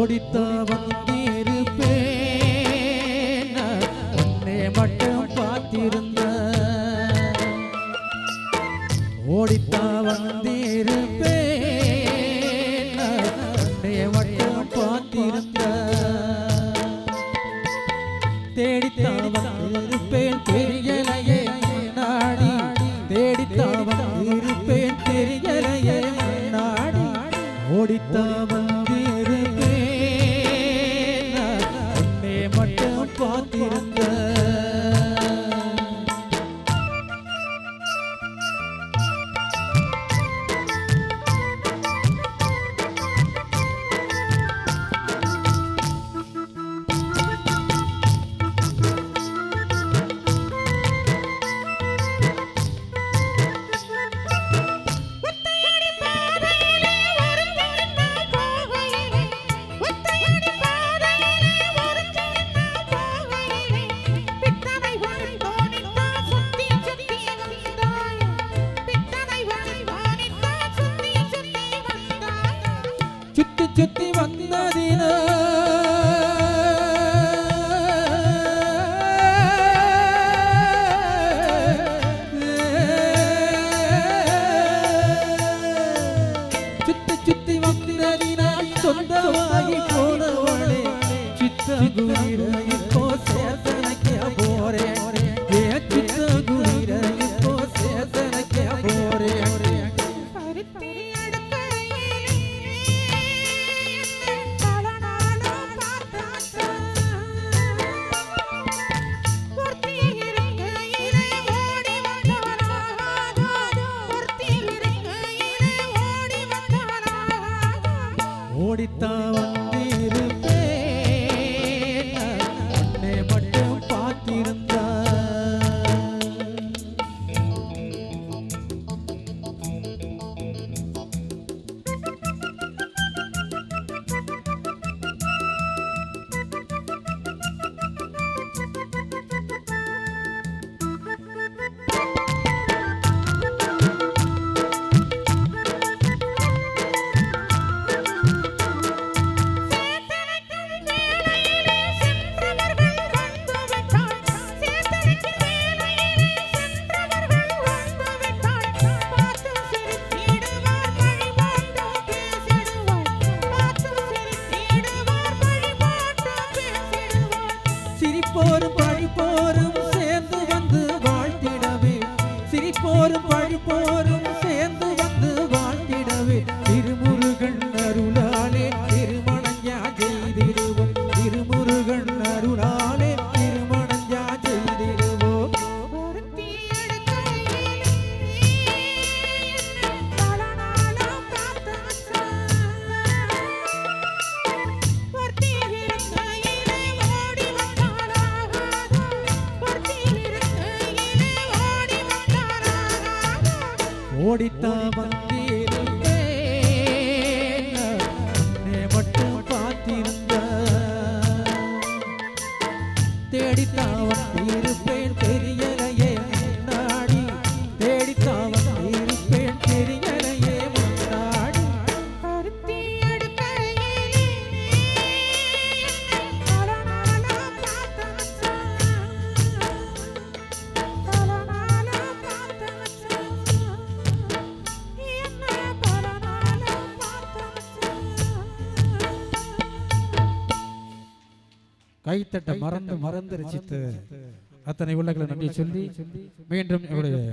ஓடித்தா வந்திருப்பேன் உன்னே மட்டும் பார்த்திருந்த ஓடித்தா வந்திருப்பேன் சிரிப்போரும் பழிப்போரும் சேர்ந்து வந்து வாழ்த்திடவே. சிரிப்போரும் பழிப்போரும் ஓடித்தான் வந்தீரே மட்டும் பார்த்திருந்த. தேடித்தான் வந்திருப்பேன் தெரியல கைத்தட்ட மறந்து மறந்து ரசித்து அத்தனை உள்ளங்களை நன்றி சொல்லி மீண்டும் என்னுடைய